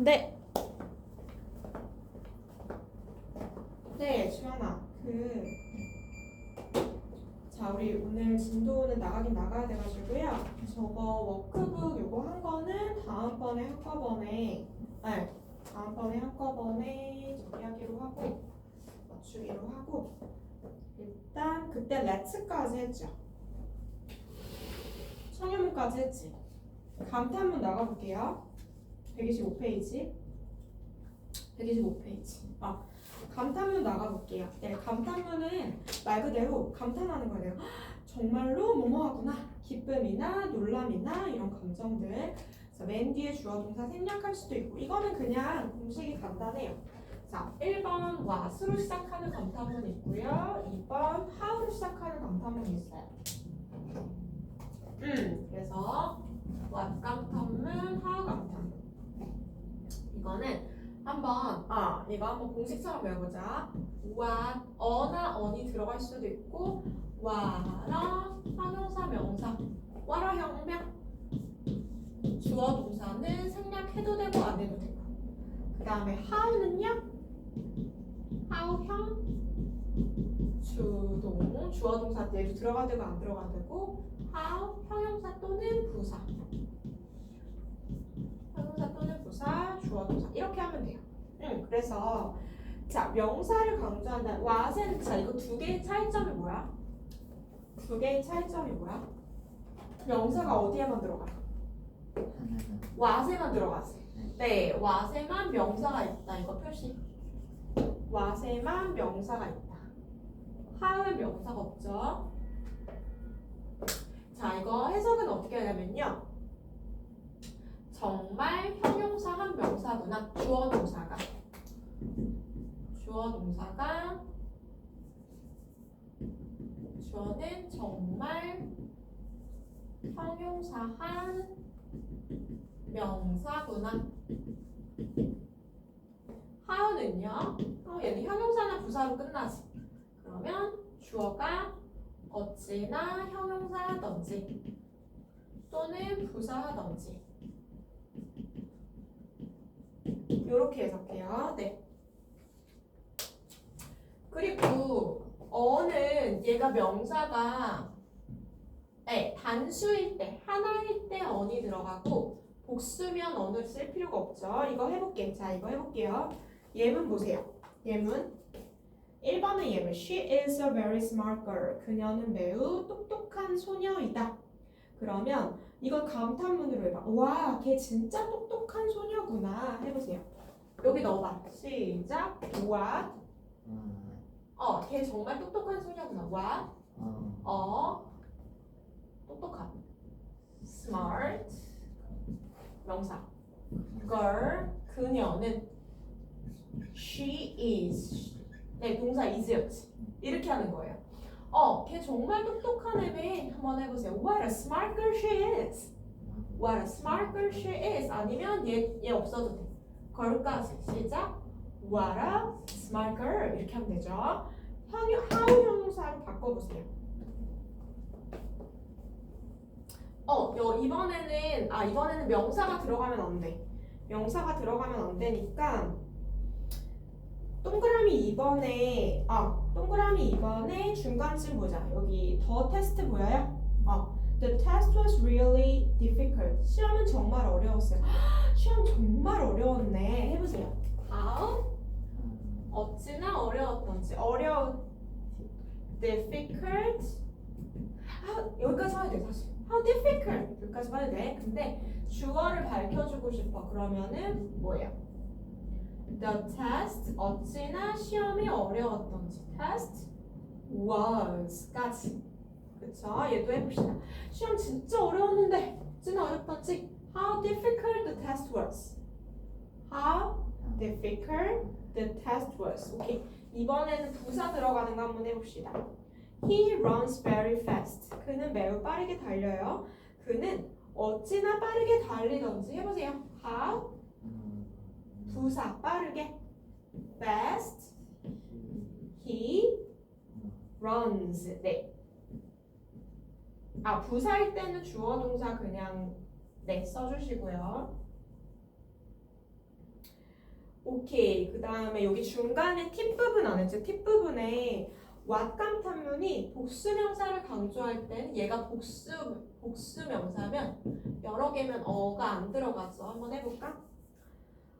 네. 네, 주환아. 그, 자, 우리 오늘 진도는 나가긴 나가야 돼가지고요. 저거 워크북 요거 한 거는 다음번에 한꺼번에, 네, 다음번에 한꺼번에 저기 하기로 하고, 맞추기로 하고, 일단 그때 렛츠까지 했죠. 청유문까지 했지. 감탄문 나가볼게요. 125페이지. 125페이지. 아, 감탄문 나가볼게요. 네, 감탄문은 말 그대로 감탄하는 거예요. "헉, 정말로 뭐뭐하구나. 기쁨이나 놀람이나 이런 감정들. 그래서 맨 뒤에 주어 동사 생략할 수도 있고 이거는 그냥 공식이 간단해요. 자, 1번 what으로 시작하는 감탄문 있고요. 2번 how로 시작하는 감탄문이 있어요. 음, 그래서 what 감탄문, how 감탄문. 이거는 한번 아 이거 한번 공식처럼 외워보자. what 어나 언이 들어갈 수도 있고 와라 형용사 명사 와라 형명. 주어 동사는 생략해도 되고 안 해도 되고. 그 다음에 how는요? how형. 주동 주어 동사 얘도 들어가 되고 안 들어가 되고 how 형용사 또는 부사. 형용사 또는 부사, 주어 동사 이렇게 하면 돼요. 응, 그래서 자 명사를 강조한다. what은 자 이거 두 개의 차이점이 뭐야? 두 개의 차이점이 뭐야? 명사가 어디에만 들어가? what에만 들어가지. 네, what에만 명사가 있다. 이거 표시. what에만 명사가 있다. how에 명사가 없죠. 자, 이거 해석은 어떻게 하냐면요. 정말 형용사 한 명사구나. 주어 동사가. 주어 동사가 주어는 정말 형용사 한 명사구나. 하우는요. 어, 얘는 형용사나 부사로 끝나지. 그러면 주어가 어찌나 형용사하던지 또는 부사하던지 이렇게 해석해요. 네. 그리고 어는 얘가 명사가 네, 단수일 때 하나일 때 언이 들어가고 복수면 언을 쓸 필요가 없죠. 이거 해볼게. 자, 이거 해볼게요. 예문 보세요. 예문. 1번은 예문. She is a very smart girl. 그녀는 매우 똑똑한 소녀이다. 그러면 이건 감탄문으로 해봐. 와, 걔 진짜 똑똑한 소녀구나. 해보세요. 여기 넣어봐. 시작. What? 어, 걔 정말 똑똑한 소녀구나. What? 어, 똑똑한. Smart. 명사. Girl. 그녀는. She is. 네, 동사 is였지. 이렇게 하는 거예요. 어, 걔 정말 똑똑한 애네. 한번 해보세요. What a smart girl she is. What a smart girl she is. 아니면 얘, 얘 없어도 돼. 걸까지. 시작. What a smart girl. 이렇게 하면 되죠. 형용, how 형용사로 바꿔보세요. 어, 여, 이번에는, 아, 이번에는 명사가 들어가면 안 돼. 명사가 들어가면 안 되니까, 동그라미 2번에, 아, 동그라미 2번에 중간쯤 보자. 여기 더 테스트 보여요? 어, The test was really difficult. 시험은 정말 어려웠어요. 시험 정말 어려웠네. 해보세요. How? 어찌나 어려웠던지. 어려운 difficult. How, 여기까지 봐야 돼 사실. How difficult 여기까지 봐야 돼. 근데 주어를 밝혀주고 싶어. 그러면은 뭐예요? The test 어찌나 시험이 어려웠던지. Test was까지. 그쵸? 얘도 해봅시다. 시험 진짜 어려웠는데 어찌나 어렵던지. How difficult the test was. How difficult the test was. 오케이. 이번에는 부사 들어가는 거 한번 해봅시다. He runs very fast. 그는 매우 빠르게 달려요. 그는 어찌나 빠르게 달리던지 해보세요. How 부사 빠르게 fast he runs. 네. 아 부사일 때는 주어 동사 그냥 네 써주시고요. 오케이. 그 다음에 여기 중간에 팁 부분 안 했죠? 팁 부분에 왓감 탄문이 복수명사를 강조할 때는 얘가 복수 복수명사면 여러 개면 어가 안 들어가서 한번 해볼까?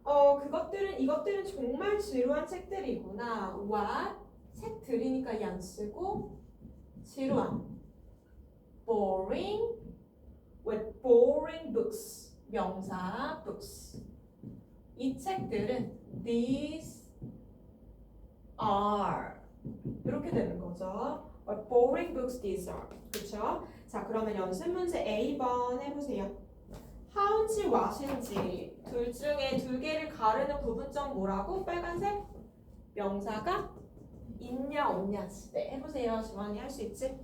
어 그것들은 이것들은 정말 지루한 책들이구나. what 책 들이니까 이 안 쓰고 지루한 boring with boring books 명사 books 이 책들은 these are 이렇게 되는 거죠. What boring books these are. 그렇죠? 자, 그러면 연습 문제 A번 해보세요. 하운지 와신지 둘 중에 두 개를 가르는 부분점 뭐라고? 빨간색 명사가 있냐 없냐 네, 해보세요. 지만이 할 수 있지?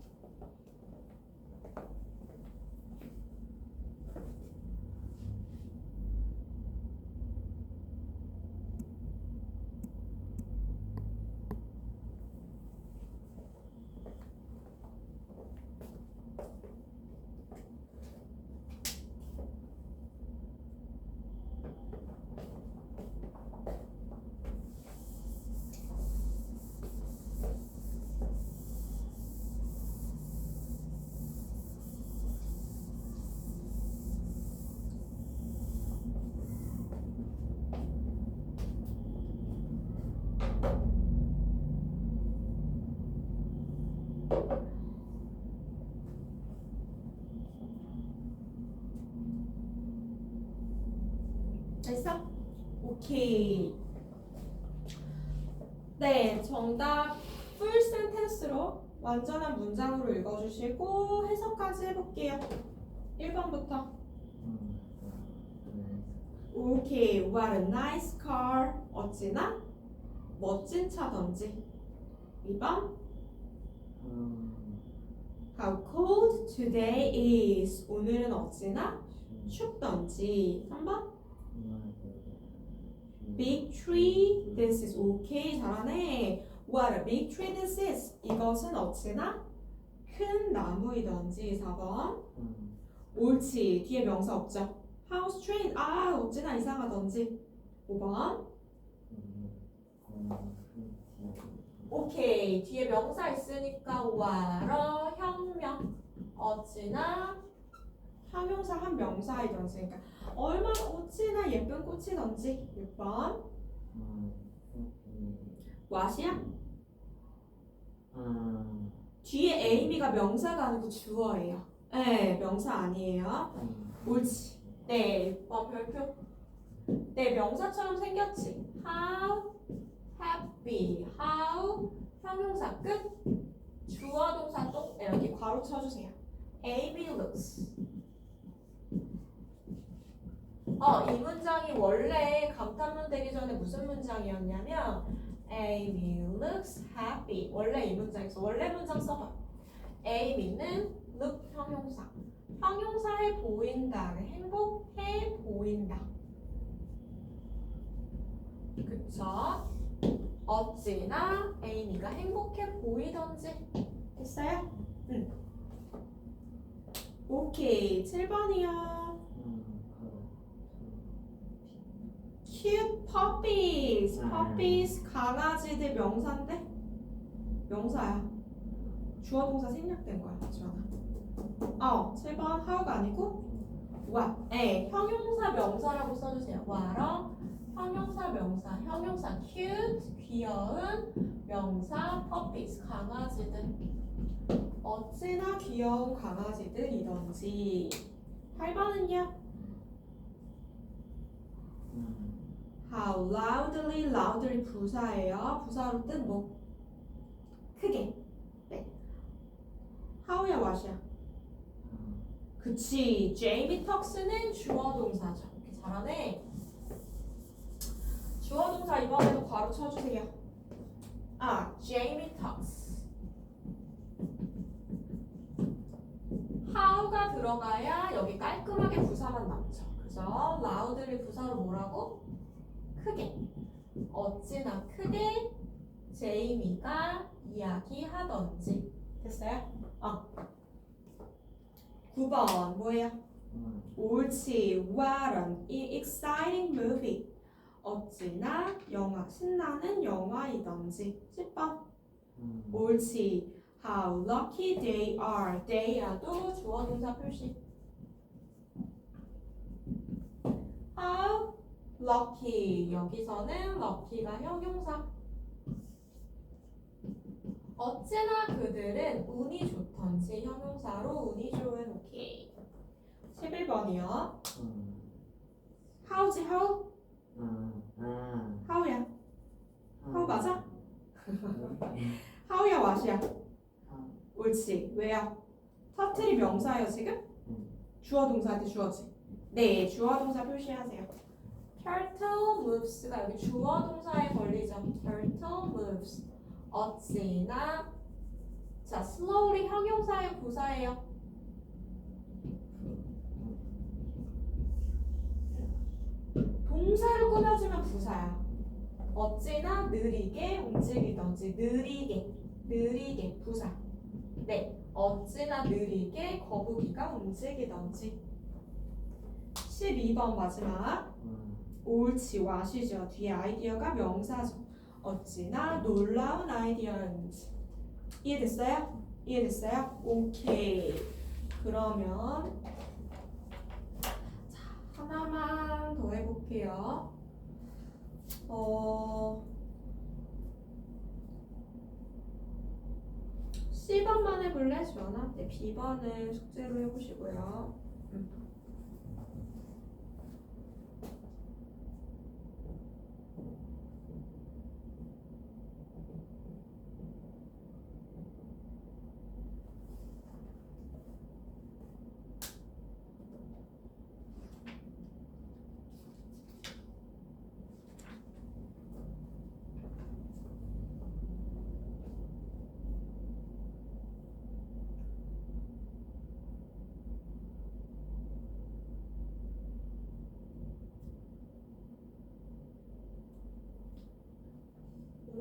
됐어? 오케이. 네, 정답 풀 센텐스로 완전한 문장으로 읽어주시고 해석까지 해볼게요. 1번부터. 음, 음, 오케이. What a nice car. 어찌나 멋진 차던지. 2번. 음, How cold today is. 오늘은 어찌나 슈, 춥던지. 3번. 음, Big tree. This is okay. 잘하네. What a big tree this is. 이것은 어찌나 큰 나무이던지. 4번. 음, 옳지. 뒤에 명사 없죠. How strange. 아, 어찌나 이상하던지. 5번. 음, 음, 오케이. 뒤에 명사 있으니까 와러 혁명. 어찌나 형용사 한 명사이던지. 그러니까 얼마나 어찌나 예쁜 꽃이던지. 6번. 음, what이야? 음, 뒤에 Amy가 명사가 아니고 주어예요. 네, 명사 아니에요. 음, 옳지. 네, 어, 별표. 네, 명사처럼 생겼지. How happy. How 형용사 끝. 주어 동사 또 네, 여기 괄호 쳐주세요. Amy looks. 어, 이 문장이 원래 감탄문 되기 전에 무슨 문장이었냐면 Amy looks happy. 원래 이 문장에서 원래 문장 써봐. Amy는 look 형용사. 형용사해 보인다. 행복해 보인다. 그쵸? 어찌나 에이미가 행복해 보이던지. 됐어요? 응. 오케이. 7번이요. 음, Cute puppies. 음. puppies 강아지들 명사인데? 명사야. 주어 동사 생략된 거야. 지원아. 어, 7번 how가 아니고 what. 네, 형용사 명사라고 써주세요. what어? 형용사 명사. 형용사 cute 귀여운 명사 puppies 강아지들. 어찌나 귀여운 강아지들이던지. 8번은요? 음, How loudly, loudly 부사예요. 부사로 뜻 뭐? 크게. 네. How야 what이야? 음, 그치. 제이미 턱스는 주어 동사죠. 이렇게 잘하네. 주어 동사 이번에도 괄호 쳐주세요. 아, 제이미 턱스. how가 들어가야 여기 깔끔하게 부사만 남죠. 그죠? loudly 부사로 뭐라고? 크게. 어찌나 크게 제이미가 이야기하던지. 됐어요? 어. 9번 뭐예요? 음, 옳지. What an exciting movie. 어찌나 영화 신나는 영화이던지 10번 음. 옳지 How lucky they are they야도 주어 동사 표시 How lucky 여기서는 lucky가 형용사 어찌나 그들은 운이 좋던지 형용사로 운이 좋은 오케이 11번이요 음. How지 how? 아, 아. How야 How 맞아? 음. How야 what이야 아, 옳지 왜요? 터틀이 명사예요 지금? 음. 주어 동사한테 주어지 네 주어 동사 표시하세요 Turtle moves가 여기 주어 동사에 걸리죠. Turtle moves. 어찌나? 자 slowly 형용사의 부사예요. 동사를 꾸며주면 부사야. 어찌나? 느리게 움직이던지. 느리게 느리게 부사. 네 어찌나 느리게 거북이가 움직이던지. 12번 마지막. 음. 옳지 와시죠 뒤에 아이디어가 명사죠 어찌나 놀라운 아이디어인지 이해됐어요? 이해됐어요? 오케이 그러면 자 하나만 더 해볼게요 어 10번만 해볼래? 주원아? 네, B번을 숙제로 해보시고요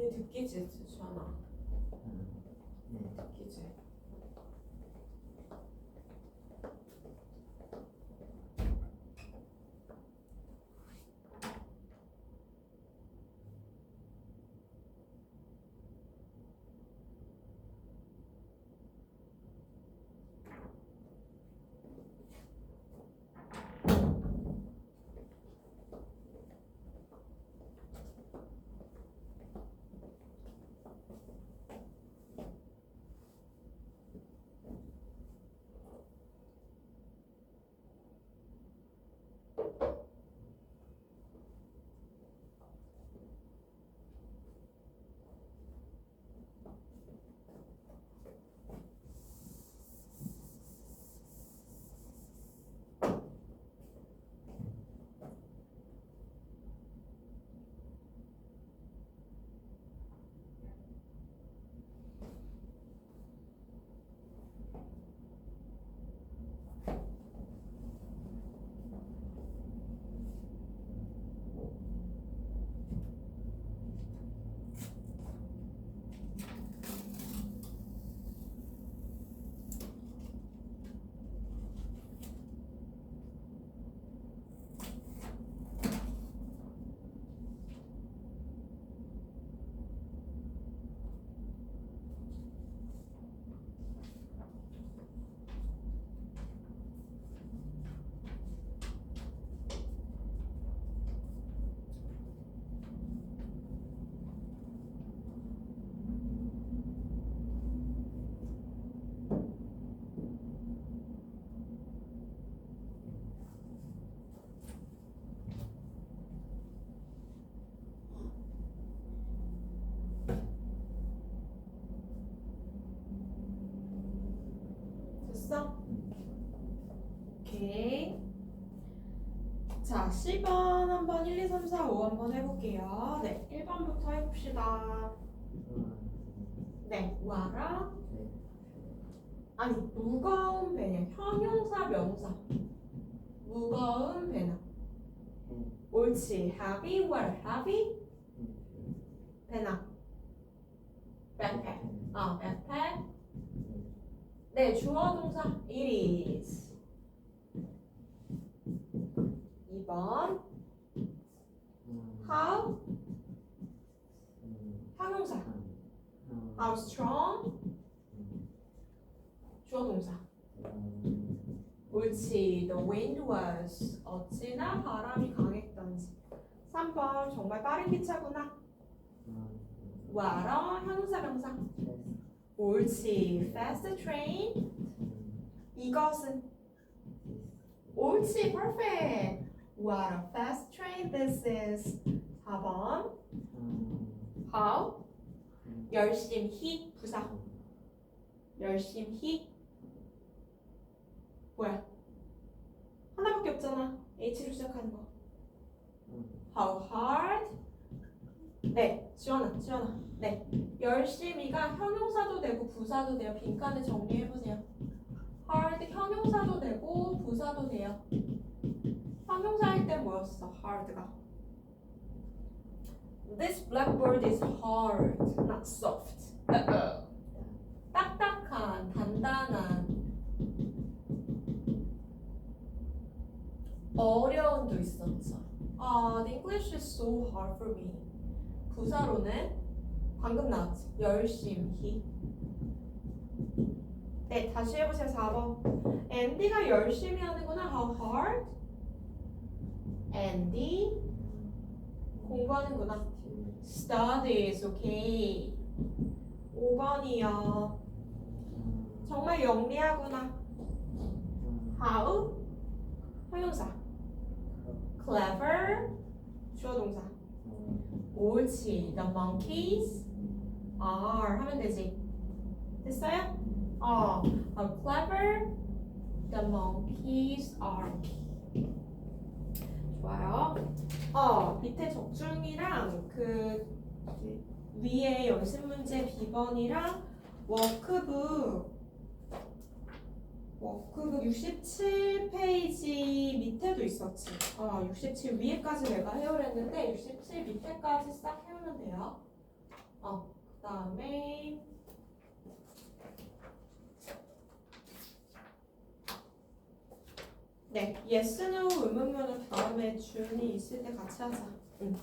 오늘 듣기지 주원아 10번 한번 1, 2, 3, 4, 5 한번 해볼게요. 네, 1번부터 해봅시다. 네, 와라. 네. 아니, 무거운 배냐. 형용사, 명사. 무거운 배나. 옳지. heavy, what heavy? 배나. backpack. 아, backpack. 네, 주어 동사 it is. 2번 How? 음, 형용사. How strong? 주어 동사. 음, 옳지. The wind was. 어찌나 바람이 강했던지. 3번 정말 빠른 기차구나. 음, 와러 형용사 명사. 옳지. Fast train. 음, 이것은 옳지. Perfect. What a fast train this is. 4번. 음, How? 음, 열심히 부사. 열심히 뭐야? 하나밖에 없잖아. H로 시작하는 거. 음. How hard? 네, 지원아, 지원아. 네, 열심히가 형용사도 되고 부사도 돼요. 빈칸을 정리해 보세요. hard 형용사도 되고 부사도 돼요. 때 뭐였어? hard가. This blackboard is hard, not soft. 딱딱한, 단단한. 어려움도 있었죠. 아, the English is so hard for me. 부사로는 방금 나왔지. 열심히. 네, 다시 해보세요. 4번. 앤디가 열심히 하는구나. How hard? 앤디 공부하는구나. Studies, okay. 5번이요. 정말 영리하구나. How? 형용사. Clever. 주어 동사. 옳지. The monkeys are 하면 되지. 됐어요? 어. Clever the monkeys are. 좋아요. 어, 밑에 적중이랑 그 위에 연습 문제 비번이랑 워크북 워크북 67페이지 밑에도 있었지. 어, 67 위에까지 내가 해오랬는데 67 밑에까지 싹 해오면 돼요. 어, 그 다음에 네, yes, no 의문문은 다음에 준이 있을 때 같이 하자. 응.